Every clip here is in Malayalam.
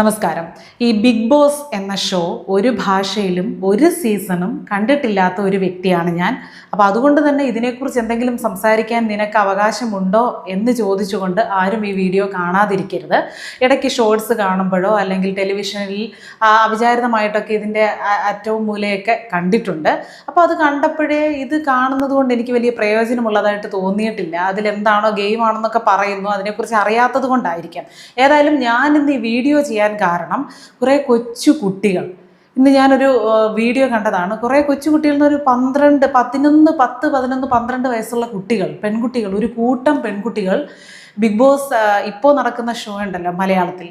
നമസ്കാരം. ഈ ബിഗ് ബോസ് എന്ന ഷോ ഒരു ഭാഷയിലും ഒരു സീസണും കണ്ടിട്ടില്ലാത്ത ഒരു വ്യക്തിയാണ് ഞാൻ. അപ്പോൾ അതുകൊണ്ട് തന്നെ ഇതിനെക്കുറിച്ച് എന്തെങ്കിലും സംസാരിക്കാൻ നിനക്ക് അവകാശമുണ്ടോ എന്ന് ചോദിച്ചുകൊണ്ട് ആരും ഈ വീഡിയോ കാണാതിരിക്കരുത്. ഇടയ്ക്ക് ഷോർട്സ് കാണുമ്പോഴോ അല്ലെങ്കിൽ ടെലിവിഷനിൽ അവിചാരിതമായിട്ടൊക്കെ ഇതിന്റെ അറ്റവും മൂലയൊക്കെ കണ്ടിട്ടുണ്ട്. അപ്പോൾ അത് കണ്ടപ്പോഴേ ഇത് കാണുന്നത് കൊണ്ട് എനിക്ക് വലിയ പ്രയോജനമുള്ളതായിട്ട് തോന്നിയിട്ടില്ല. അതിലെന്താണോ ഗെയിം ആണെന്നൊക്കെ പറയുന്നു. അതിനെക്കുറിച്ച് അറിയാത്തത് കൊണ്ടായിരിക്കാം. ഏതായാലും ഞാനിന്ന് ഈ വീഡിയോ ചെയ്യാൻ കാരണം കുറേ കൊച്ചു കുട്ടികൾ. ഇന്ന് ഞാനൊരു വീഡിയോ കണ്ടതാണ്. കുറേ കൊച്ചു കുട്ടികളിൽ നിന്ന് ഒരു പന്ത്രണ്ട് പതിനൊന്ന് പത്ത് പതിനൊന്ന് പന്ത്രണ്ട് വയസ്സുള്ള കുട്ടികൾ പെൺകുട്ടികൾ ഒരു കൂട്ടം പെൺകുട്ടികൾ ബിഗ് ബോസ് ഇപ്പോൾ നടക്കുന്ന ഷോ ഉണ്ടല്ലോ മലയാളത്തിൽ.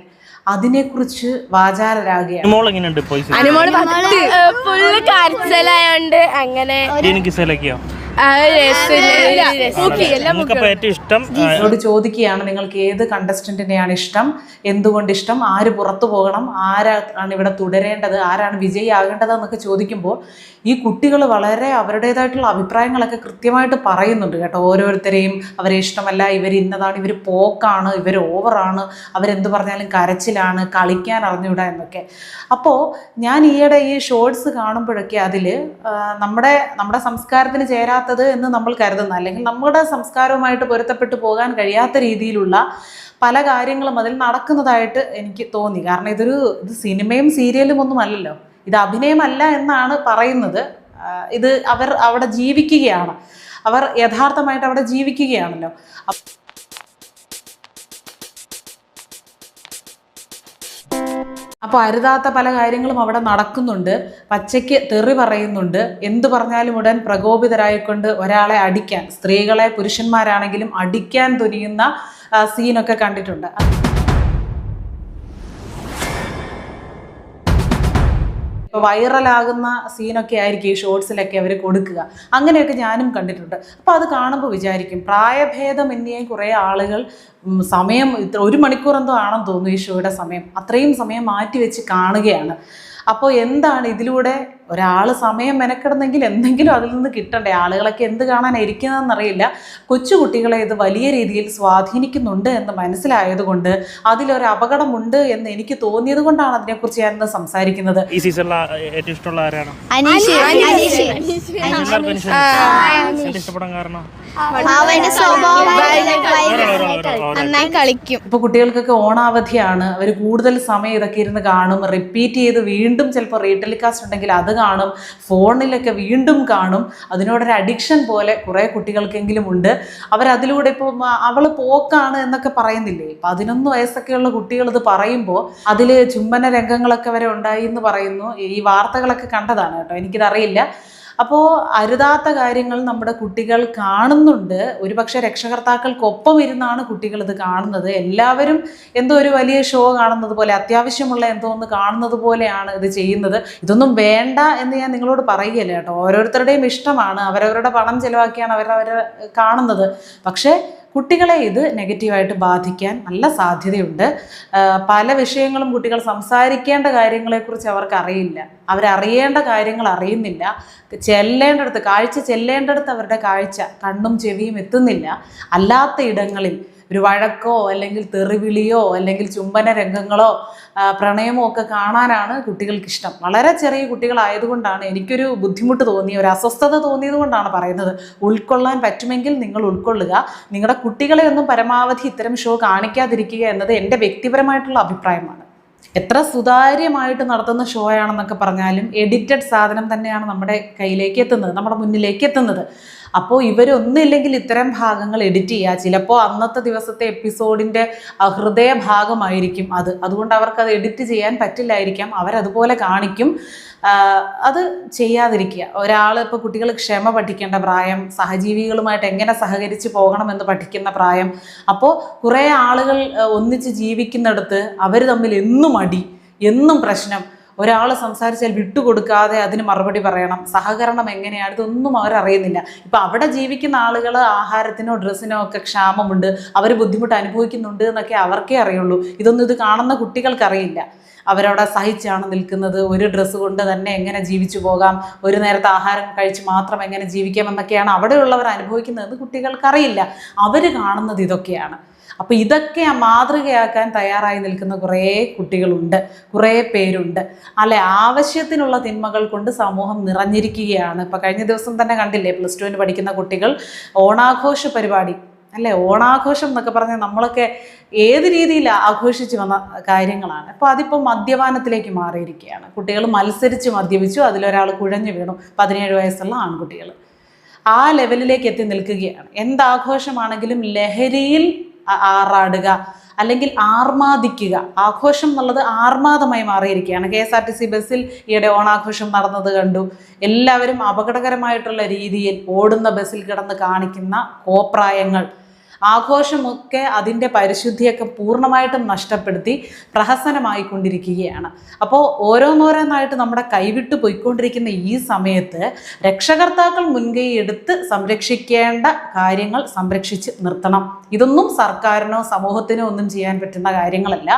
അതിനെക്കുറിച്ച് വാചാലരാകുകയാണ്. അങ്ങനെ എന്നോട് ചോദിക്കുകയാണ് നിങ്ങൾക്ക് ഏത് കണ്ടസ്റ്റന്റിനെയാണ് ഇഷ്ടം? എന്തുകൊണ്ട് ഇഷ്ടം? ആര് പുറത്തു പോകണം? ആരാണ് ഇവിടെ തുടരേണ്ടത്? ആരാണ് വിജയിയാകേണ്ടത്? എന്നൊക്കെ ചോദിക്കുമ്പോൾ ഈ കുട്ടികൾ വളരെ അവരുടേതായിട്ടുള്ള അഭിപ്രായങ്ങളൊക്കെ കൃത്യമായിട്ട് പറയുന്നുണ്ട് കേട്ടോ. ഓരോരുത്തരെയും അവരെ ഇഷ്ടമല്ല ഇവർ ഇന്നതാണ് ഇവർ പോക്കാണ് ഇവർ ഓവറാണ് അവരെന്ത് പറഞ്ഞാലും കരച്ചിലാണ് കളിക്കാൻ അറിഞ്ഞുവിടാ എന്നൊക്കെ. അപ്പോൾ ഞാൻ ഈയിടെ ഈ ഷോർട്സ് കാണുമ്പോഴൊക്കെ അതിൽ നമ്മുടെ നമ്മുടെ സംസ്കാരത്തിന് ചേരാത്തത് എന്ന് നമ്മൾ കരുതുന്ന അല്ലെങ്കിൽ നമ്മുടെ സംസ്കാരവുമായിട്ട് പൊരുത്തപ്പെട്ടു പോകാൻ കഴിയാത്ത രീതിയിലുള്ള പല കാര്യങ്ങളും അതിൽ നടക്കുന്നതായിട്ട് എനിക്ക് തോന്നി. കാരണം ഇതൊരു ഇത് സിനിമയും സീരിയലും ഒന്നും അല്ലല്ലോ. ഇത് അഭിനയമല്ല എന്നാണ് പറയുന്നത്. ഇത് അവർ അവിടെ ജീവിക്കുകയാണ്. അവർ യഥാർത്ഥമായിട്ട് അവിടെ ജീവിക്കുകയാണല്ലോ. അപ്പോൾ അരുതാത്ത പല കാര്യങ്ങളും അവിടെ നടക്കുന്നുണ്ട്. പച്ചയ്ക്ക് തെറി പറയുന്നുണ്ട്. എന്തു പറഞ്ഞാലും ഉടൻ പ്രകോപിതരായിക്കൊണ്ട് ഒരാളെ അടിക്കാൻ സ്ത്രീകളെ പുരുഷന്മാരാണെങ്കിലും അടിക്കാൻ തുനിയുന്ന സീനൊക്കെ കണ്ടിട്ടുണ്ട്. ഇപ്പോൾ വൈറലാകുന്ന സീനൊക്കെ ആയിരിക്കും ഈ ഷോർട്സിലൊക്കെ അവർ കൊടുക്കുക. അങ്ങനെയൊക്കെ ഞാനും കണ്ടിട്ടുണ്ട്. അപ്പോൾ അത് കാണുമ്പോൾ വിചാരിക്കും പ്രായഭേദം പ്രായഭേദമന്യേ കുറേ ആളുകൾ സമയം ഇത്ര ഒരു മണിക്കൂർ എന്തോ ആണെന്ന് തോന്നുന്നു ഈ ഷോയുടെ സമയം. അത്രയും സമയം മാറ്റി വെച്ച് കാണുകയാണ്. അപ്പോൾ എന്താണ് ഇതിലൂടെ ഒരാൾ സമയം മെനക്കിടുന്നെങ്കിൽ എന്തെങ്കിലും അതിൽ നിന്ന് കിട്ടണ്ടേ? ആളുകളൊക്കെ എന്ത് കാണാൻ കൊച്ചുകുട്ടികളെ കൊച്ചു കുട്ടികളെ ഇത് വലിയ രീതിയിൽ സ്വാധീനിക്കുന്നുണ്ട് എന്ന് മനസ്സിലായതുകൊണ്ട് അതിലൊരു അപകടമുണ്ട് എന്ന് എനിക്ക് തോന്നിയത് കൊണ്ടാണ് അതിനെക്കുറിച്ച് ഞാൻ ഇന്ന് സംസാരിക്കുന്നത്. ഈ സീസണിൽ ഏറ്റവും ഇഷ്ടമുള്ള ആരാണ്? ഇഷ്ടപ്പെടാൻ കാരണം? ഒരാൾ. നന്നായി കളിക്കും. ഇപ്പൊ കുട്ടികൾക്കൊക്കെ ഓണാവധിയാണ്. അവർ കൂടുതൽ സമയം ഇതൊക്കെ ഇരുന്ന് കാണും. റിപ്പീറ്റ് ചെയ്ത് വീണ്ടും ചിലപ്പോൾ റീടെലികാസ്റ്റ് ഉണ്ടെങ്കിൽ അത് കാണും. ഫോണിലൊക്കെ വീണ്ടും കാണും. അതിനോടൊരു അഡിക്ഷൻ പോലെ കുറേ കുട്ടികൾക്കെങ്കിലും ഉണ്ട്. അവരതിലൂടെ ഇപ്പോൾ അവൾ പോക്കാണ് എന്നൊക്കെ പറയുന്നില്ലേ? പതിനൊന്ന് വയസ്സൊക്കെയുള്ള കുട്ടികൾ ഇത് പറയുമ്പോൾ അതിൽ ചുംബന രംഗങ്ങളൊക്കെ വരെ ഉണ്ടായി എന്ന് പറയുന്നു. ഈ വാർത്തകളൊക്കെ കണ്ടതാണ് കേട്ടോ. എനിക്കിതറിയില്ല. അപ്പോൾ അരുതാത്ത കാര്യങ്ങൾ നമ്മുടെ കുട്ടികൾ കാണുന്നുണ്ട്. ഒരുപക്ഷെ രക്ഷകർത്താക്കൾക്കൊപ്പം ഇരുന്നാണ് കുട്ടികൾ ഇത് കാണുന്നത്. എല്ലാവരും എന്തോ ഒരു വലിയ ഷോ കാണുന്നത് പോലെ അത്യാവശ്യമുള്ള എന്തോ ഒന്ന് കാണുന്നത് പോലെയാണ് ഇത് ചെയ്യുന്നത്. ഇതൊന്നും വേണ്ട എന്ന് ഞാൻ നിങ്ങളോട് പറയുകയല്ല കേട്ടോ. ഓരോരുത്തരുടെയും ഇഷ്ടമാണ്. അവരവരുടെ പണം ചെലവാക്കിയാണ് അവരവരെ കാണുന്നത്. പക്ഷേ കുട്ടികളെ ഇത് നെഗറ്റീവായിട്ട് ബാധിക്കാൻ നല്ല സാധ്യതയുണ്ട്. പല വിഷയങ്ങളും കുട്ടികൾ സംസാരിക്കേണ്ട കാര്യങ്ങളെക്കുറിച്ച് അവർക്ക് അറിയില്ല അവരറിയേണ്ട കാര്യങ്ങൾ അറിയുന്നില്ല. ചെല്ലേണ്ടടുത്ത് കാഴ്ച ചെല്ലേണ്ടടുത്ത് അവരുടെ കാഴ്ച കണ്ണും ചെവിയും എത്തുന്നില്ല. അല്ലാത്ത ഇടങ്ങളിൽ ഒരു വഴക്കോ അല്ലെങ്കിൽ തെറിവിളിയോ അല്ലെങ്കിൽ ചുംബന രംഗങ്ങളോ പ്രണയമോ ഒക്കെ കാണാനാണ് കുട്ടികൾക്ക് ഇഷ്ടം വളരെ ചെറിയ കുട്ടികളായതുകൊണ്ടാണ് എനിക്കൊരു ബുദ്ധിമുട്ട് തോന്നിയ ഒരു അസ്വസ്ഥത തോന്നിയത് കൊണ്ടാണ് പറയുന്നത്. ഉൾക്കൊള്ളാൻ പറ്റുമെങ്കിൽ നിങ്ങൾ ഉൾക്കൊള്ളുക. നിങ്ങളുടെ കുട്ടികളെ ഒന്നും പരമാവധി ഇത്തരം ഷോ കാണിക്കാതിരിക്കുക എന്നത് എന്റെ വ്യക്തിപരമായിട്ടുള്ള അഭിപ്രായമാണ്. എത്ര സുതാര്യമായിട്ട് നടത്തുന്ന ഷോ ആണെന്നൊക്കെ പറഞ്ഞാലും എഡിറ്റഡ് സാധനം തന്നെയാണ് നമ്മുടെ കയ്യിലേക്ക് എത്തുന്നത് നമ്മുടെ മുന്നിലേക്ക് എത്തുന്നത്. അപ്പോൾ ഇവരൊന്നുമില്ലെങ്കിൽ ഇത്തരം ഭാഗങ്ങൾ എഡിറ്റ് ചെയ്യുക ചിലപ്പോൾ അന്നത്തെ ദിവസത്തെ എപ്പിസോഡിന്റെ ഹൃദയഭാഗമായിരിക്കും അത്. അതുകൊണ്ട് അവർക്കത് എഡിറ്റ് ചെയ്യാൻ പറ്റില്ലായിരിക്കാം. അവരതുപോലെ കാണിക്കും. അത് ചെയ്യാതിരിക്കുക. ഒരാൾ ഇപ്പോൾ കുട്ടികൾ ക്ഷമ പഠിക്കേണ്ട പ്രായം സഹജീവികളുമായിട്ട് എങ്ങനെ സഹകരിച്ച് പോകണമെന്ന് പഠിക്കുന്ന പ്രായം. അപ്പോൾ കുറേ ആളുകൾ ഒന്നിച്ച് ജീവിക്കുന്നിടത്ത് അവർ തമ്മിൽ എന്നും അടി എന്നും പ്രശ്നം. ഒരാൾ സംസാരിച്ചാൽ വിട്ടുകൊടുക്കാതെ അതിന് മറുപടി പറയണം. സഹകരണം എങ്ങനെയാണ് ഇതൊന്നും അവരറിയുന്നില്ല ഇപ്പം അവിടെ ജീവിക്കുന്ന ആളുകൾ ആഹാരത്തിനോ ഡ്രസ്സിനോ ഒക്കെ ക്ഷാമമുണ്ട്. അവർ ബുദ്ധിമുട്ട് അനുഭവിക്കുന്നുണ്ട് എന്നൊക്കെ അവർക്കേ അറിയുള്ളൂ. ഇതൊന്നും ഇത് കാണുന്ന കുട്ടികൾക്കറിയില്ല. അവരവിടെ സഹിച്ചാണ് നിൽക്കുന്നത്. ഒരു ഡ്രസ്സ് കൊണ്ട് തന്നെ എങ്ങനെ ജീവിച്ചു പോകാം? ഒരു നേരത്തെ ആഹാരം കഴിച്ച് മാത്രം എങ്ങനെ ജീവിക്കാം എന്നൊക്കെയാണ് അവിടെയുള്ളവർ അനുഭവിക്കുന്നതെന്ന് കുട്ടികൾക്കറിയില്ല. അവർ കാണുന്നത് ഇതൊക്കെയാണ്. അപ്പോൾ ഇതൊക്കെ ആ മാതൃകയാക്കാൻ തയ്യാറായി നിൽക്കുന്ന കുറേ കുട്ടികളുണ്ട് കുറേ പേരുണ്ട്. അല്ലെ ആവശ്യത്തിനുള്ള തിന്മകൾ കൊണ്ട് സമൂഹം നിറഞ്ഞിരിക്കുകയാണ്. ഇപ്പം കഴിഞ്ഞ ദിവസം തന്നെ കണ്ടില്ലേ പ്ലസ് ടുവിന് പഠിക്കുന്ന കുട്ടികൾ ഓണാഘോഷ പരിപാടി അല്ലേ? ഓണാഘോഷം എന്നൊക്കെ പറഞ്ഞാൽ നമ്മളൊക്കെ ഏത് രീതിയിൽ ആഘോഷിച്ച് വന്ന കാര്യങ്ങളാണ്. അപ്പോൾ അതിപ്പോൾ മദ്യപാനത്തിലേക്ക് മാറിയിരിക്കുകയാണ്. കുട്ടികൾ മത്സരിച്ച് മദ്യപിച്ചു അതിലൊരാൾ കുഴഞ്ഞു വീണു. പതിനേഴ് വയസ്സുള്ള ആൺകുട്ടികൾ. ആ ലെവലിലേക്ക് എത്തി നിൽക്കുകയാണ്. എന്താഘോഷമാണെങ്കിലും ലഹരിയിൽ ആറാടുക അല്ലെങ്കിൽ ആർമാദിക്കുക. ആഘോഷം എന്നുള്ളത് ആർമാദമായി മാറിയിരിക്കുകയാണ്. K S R T C ബസ്സിൽ ഈയിടെ ഓണാഘോഷം നടന്നത് കണ്ടു. എല്ലാവരും അപകടകരമായിട്ടുള്ള രീതിയിൽ ഓടുന്ന ബസ്സിൽ കിടന്ന് കാണിക്കുന്ന കോപ്രായങ്ങൾ. ആഘോഷമൊക്കെ അതിന്റെ പരിശുദ്ധിയൊക്കെ പൂർണമായിട്ടും നഷ്ടപ്പെടുത്തി പ്രഹസനമായിക്കൊണ്ടിരിക്കുകയാണ്. അപ്പോൾ ഓരോന്നോരോന്നായിട്ട് നമ്മുടെ കൈവിട്ട് പോയിക്കൊണ്ടിരിക്കുന്ന ഈ സമയത്ത് രക്ഷകർത്താക്കൾ മുൻകൈ എടുത്ത് സംരക്ഷിക്കേണ്ട കാര്യങ്ങൾ സംരക്ഷിച്ച് നിർത്തണം. ഇതൊന്നും സർക്കാരിനോ സമൂഹത്തിനോ ഒന്നും ചെയ്യാൻ പറ്റുന്ന കാര്യങ്ങളല്ല.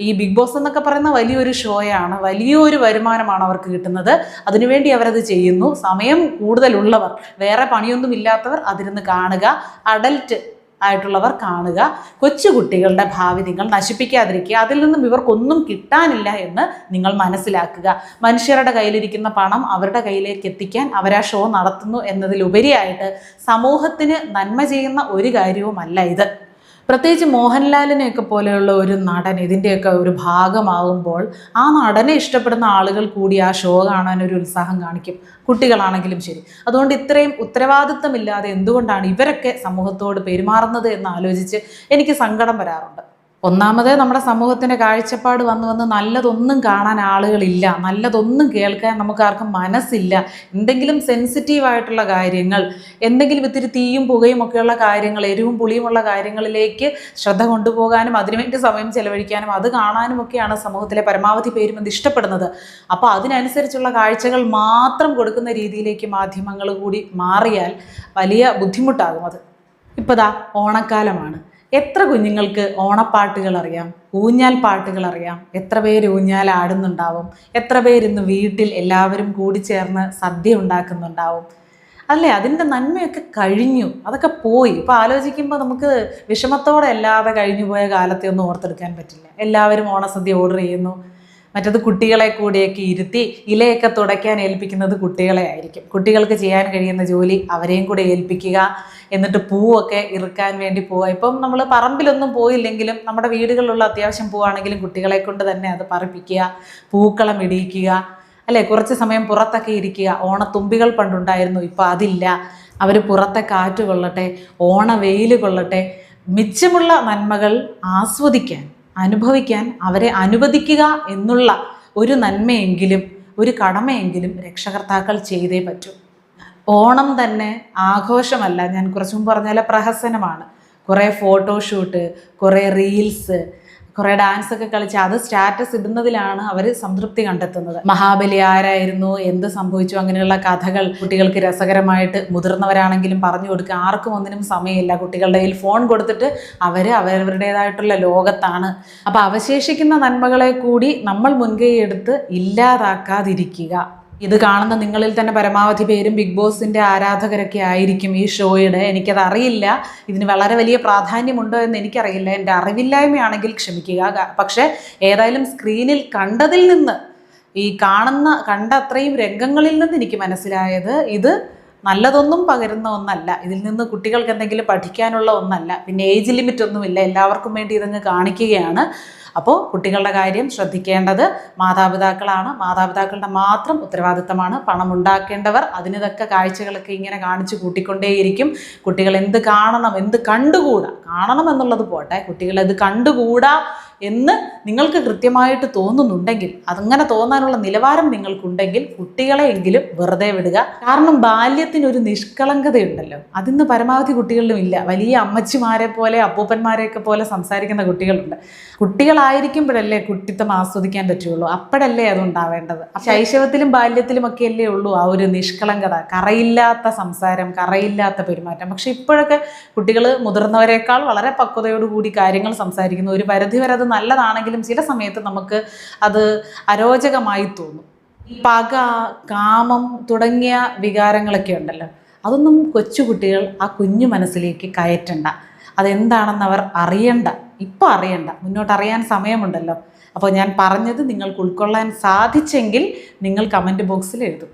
ഈ ബിഗ് ബോസ് എന്നൊക്കെ പറയുന്ന വലിയൊരു ഷോയാണ് വലിയൊരു വരുമാനമാണ് അവർക്ക് കിട്ടുന്നത്. അതിനുവേണ്ടി അവരത് ചെയ്യുന്നു. സമയം കൂടുതലുള്ളവർ വേറെ പണിയൊന്നും ഇല്ലാത്തവർ അതിരുന്ന് കാണുക. അഡൽട്ട് ആയിട്ടുള്ളവർ കാണുക. കൊച്ചുകുട്ടികളുടെ ഭാവി നിങ്ങൾ നശിപ്പിക്കാതിരിക്കുക. അതിൽ നിന്നും ഇവർക്കൊന്നും കിട്ടാനില്ല എന്ന് നിങ്ങൾ മനസ്സിലാക്കുക. മനുഷ്യരുടെ കയ്യിലിരിക്കുന്ന പണം അവരുടെ കയ്യിലേക്ക് എത്തിക്കാൻ അവരാ ഷോ നടത്തുന്നു എന്നതിലുപരിയായിട്ട് സമൂഹത്തിന് നന്മ ചെയ്യുന്ന ഒരു കാര്യവുമല്ല ഇത്. പ്രത്യേകിച്ച് മോഹൻലാലിനെയൊക്കെ പോലെയുള്ള ഒരു നടൻ ഇതിന്റെയൊക്കെ ഒരു ഭാഗമാകുമ്പോൾ ആ നടനെ ഇഷ്ടപ്പെടുന്ന ആളുകൾ കൂടി ആ ഷോ കാണാൻ ഒരു ഉത്സാഹം കാണിക്കും. കുട്ടികളാണെങ്കിലും ശരി. അതുകൊണ്ട് ഇത്രയും ഉത്തരവാദിത്തമില്ലാതെ എന്തുകൊണ്ടാണ് ഇവരൊക്കെ സമൂഹത്തോട് പെരുമാറുന്നത് എന്ന് ആലോചിച്ച് എനിക്ക് സങ്കടം വരാറുണ്ട്. ഒന്നാമത് നമ്മുടെ സമൂഹത്തിന്റെ കാഴ്ചപ്പാട് വന്ന് വന്ന് നല്ലതൊന്നും കാണാൻ ആളുകളില്ല നല്ലതൊന്നും കേൾക്കാൻ നമുക്കാർക്കും മനസ്സില്ല. എന്തെങ്കിലും സെൻസിറ്റീവായിട്ടുള്ള കാര്യങ്ങൾ എന്തെങ്കിലും ഇത്തിരി തീയും പുകയും ഒക്കെയുള്ള കാര്യങ്ങൾ എരിവും പുളിയുമുള്ള കാര്യങ്ങളിലേക്ക് ശ്രദ്ധ കൊണ്ടുപോകാനും അതിനുവേണ്ടി സമയം ചെലവഴിക്കാനും അത് കാണാനും ഒക്കെയാണ് സമൂഹത്തിലെ പരമാവധി പേരും ഇഷ്ടപ്പെടുന്നത്. അപ്പോൾ അതിനനുസരിച്ചുള്ള കാഴ്ചകൾ മാത്രം കൊടുക്കുന്ന രീതിയിലേക്ക് മാധ്യമങ്ങൾ കൂടി മാറിയാൽ വലിയ ബുദ്ധിമുട്ടാകും അത്. ഇപ്പോൾ ഓണക്കാലമാണ്. എത്ര കുഞ്ഞുങ്ങൾക്ക് ഓണപ്പാട്ടുകൾ അറിയാം? ഊഞ്ഞാൽ പാട്ടുകൾ അറിയാം. എത്ര പേര് ഊഞ്ഞാൽ ആടുന്നുണ്ടാവും? എത്ര പേര് ഇന്ന് വീട്ടിൽ എല്ലാവരും കൂടി ചേർന്ന് സദ്യ ഉണ്ടാക്കുന്നുണ്ടാവും? അല്ലേ? അതിന്റെ നന്മയൊക്കെ കഴിഞ്ഞു. അതൊക്കെ പോയി. ഇപ്പോൾ ആലോചിക്കുമ്പോൾ നമുക്ക് വിഷമത്തോടെ അല്ലാതെ കഴിഞ്ഞു പോയ കാലത്തെ ഒന്നും ഓർത്തെടുക്കാൻ പറ്റില്ല. എല്ലാവരും ഓണസദ്യ ഓർഡർ ചെയ്യുന്നു. മറ്റത് കുട്ടികളെ കൂടിയൊക്കെ ഇരുത്തി ഇലയൊക്കെ തുടയ്ക്കാൻ ഏൽപ്പിക്കുന്നത് കുട്ടികളെ ആയിരിക്കും. കുട്ടികൾക്ക് ചെയ്യാൻ കഴിയുന്ന ജോലി അവരെയും കൂടെ ഏൽപ്പിക്കുക. എന്നിട്ട് പൂവൊക്കെ ഇറുക്കാൻ വേണ്ടി പോവുക ഇപ്പം നമ്മൾ പറമ്പിലൊന്നും പോയില്ലെങ്കിലും നമ്മുടെ വീടുകളിലുള്ള അത്യാവശ്യം പോവാണെങ്കിലും കുട്ടികളെ കൊണ്ട് തന്നെ അത് പറപ്പിക്കുക പൂക്കളം ഇടിയിക്കുക അല്ലേ? കുറച്ച് സമയം പുറത്തൊക്കെ ഇരിക്കുക. ഓണത്തുമ്പികൾ പണ്ടുണ്ടായിരുന്നു ഇപ്പം അതില്ല. അവർ പുറത്തെ കാറ്റ് കൊള്ളട്ടെ ഓണ വെയിൽ കൊള്ളട്ടെ. മിച്ചമുള്ള നന്മകൾ ആസ്വദിക്കാൻ അനുഭവിക്കാൻ അവരെ അനുവദിക്കുക എന്നുള്ള ഒരു നന്മയെങ്കിലും ഒരു കടമയെങ്കിലും രക്ഷകർത്താക്കൾ ചെയ്തേ പറ്റൂ. ഓണം തന്നെ ആഘോഷമല്ല. ഞാൻ കുറച്ചും മുമ്പ് പറഞ്ഞ പ്രഹസനമാണ്. കുറേ ഫോട്ടോഷൂട്ട് കുറേ റീൽസ് കുറേ ഡാൻസ് ഒക്കെ കളിച്ച് അത് സ്റ്റാറ്റസ് ഇടുന്നതിലാണ് അവർ സംതൃപ്തി കണ്ടെത്തുന്നത്. മഹാബലി ആരായിരുന്നു എന്ത് സംഭവിച്ചു അങ്ങനെയുള്ള കഥകൾ കുട്ടികൾക്ക് രസകരമായിട്ട് മുതിർന്നവരാണെങ്കിലും പറഞ്ഞു കൊടുക്കുക. ആർക്കും ഒന്നിനും സമയമില്ല. കുട്ടികളുടെ കയ്യിൽ ഫോൺ കൊടുത്തിട്ട് അവർ അവരവരുടേതായിട്ടുള്ള ലോകത്താണ്. അപ്പോൾ അവശേഷിക്കുന്ന നന്മകളെ കൂടി നമ്മൾ മുൻകൈ എടുത്ത് ഇല്ലാതാക്കാതിരിക്കുക. ഇത് കാണുന്ന നിങ്ങളിൽ തന്നെ പരമാവധി പേരും ബിഗ് ബോസിന്റെ ആരാധകരൊക്കെ ആയിരിക്കും ഈ ഷോയുടെ. എനിക്കത് അറിയില്ല ഇതിന് വളരെ വലിയ പ്രാധാന്യമുണ്ടോ എന്ന് എനിക്കറിയില്ല. എന്റെ അറിവില്ലായ്മയാണെങ്കിൽ ക്ഷമിക്കുക. പക്ഷേ ഏതായാലും സ്ക്രീനിൽ കണ്ടതിൽ നിന്ന് ഈ കാണുന്ന കണ്ട അത്രയും രംഗങ്ങളിൽ നിന്ന് എനിക്ക് മനസ്സിലായത് ഇത് നല്ലതൊന്നും പകരുന്ന ഒന്നല്ല. ഇതിൽ നിന്ന് കുട്ടികൾക്ക് എന്തെങ്കിലും പഠിക്കാനുള്ള ഒന്നല്ല. പിന്നെ ഏജ് ലിമിറ്റ് ഒന്നുമില്ല. എല്ലാവർക്കും വേണ്ടി ഇതങ്ങ് കാണിക്കുകയാണ്. അപ്പോൾ കുട്ടികളുടെ കാര്യം ശ്രദ്ധിക്കേണ്ടത് മാതാപിതാക്കളാണ്. മാതാപിതാക്കളുടെ മാത്രം ഉത്തരവാദിത്തമാണ് പണം ഉണ്ടാക്കേണ്ടവർ അതിനിതൊക്കെ കാഴ്ചകളൊക്കെ ഇങ്ങനെ കാണിച്ചു കൂട്ടിക്കൊണ്ടേയിരിക്കും. കുട്ടികൾ എന്ത് കാണണം എന്ത് കണ്ടുകൂടാ? കാണണം എന്നുള്ളത് പോട്ടെ. കുട്ടികളെ ഇത് കണ്ടുകൂടാ എന്ന് നിങ്ങൾക്ക് കൃത്യമായിട്ട് തോന്നുന്നുണ്ടെങ്കിൽ അതങ്ങനെ തോന്നാനുള്ള നിലവാരം നിങ്ങൾക്കുണ്ടെങ്കിൽ കുട്ടികളെയെങ്കിലും വെറുതെ വിടുക. കാരണം ബാല്യത്തിനൊരു നിഷ്കളങ്കതയുണ്ടല്ലോ. അതിന്ന് പരമാവധി കുട്ടികളിലും ഇല്ല. വലിയ അമ്മച്ചിമാരെ പോലെ അപ്പൂപ്പന്മാരെയൊക്കെ പോലെ സംസാരിക്കുന്ന കുട്ടികളുണ്ട്. കുട്ടികളായിരിക്കുമ്പോഴല്ലേ കുട്ടിത്തം ആസ്വദിക്കാൻ പറ്റുള്ളൂ. അപ്പോഴല്ലേ അതുണ്ടാവേണ്ടത്. ശൈശവത്തിലും ബാല്യത്തിലും ഒക്കെ അല്ലേ ഉള്ളൂ ആ ഒരു നിഷ്കളങ്കത. കറയില്ലാത്ത സംസാരം കറയില്ലാത്ത പെരുമാറ്റം. പക്ഷെ ഇപ്പോഴൊക്കെ കുട്ടികൾ മുതിർന്നവരെക്കാൾ വളരെ പക്വതയോടുകൂടി കാര്യങ്ങൾ സംസാരിക്കുന്നു. ഒരു പരിധി വരെ അത് നല്ലതാണെങ്കിലും ചില സമയത്ത് നമുക്ക് അത് അരോചകമായി തോന്നും. പക കാമം തുടങ്ങിയ വികാരങ്ങളൊക്കെ ഉണ്ടല്ലോ. അതൊന്നും കൊച്ചുകുട്ടികൾ ആ കുഞ്ഞു മനസ്സിലേക്ക് കയറ്റണ്ട. അതെന്താണെന്ന് അവർ അറിയണ്ട. ഇപ്പം അറിയണ്ട. മുന്നോട്ട് അറിയാൻ സമയമുണ്ടല്ലോ. അപ്പോൾ ഞാൻ പറഞ്ഞത് നിങ്ങൾക്ക് ഉൾക്കൊള്ളാൻ സാധിച്ചെങ്കിൽ നിങ്ങൾ കമന്റ് ബോക്സിൽ എഴുതും.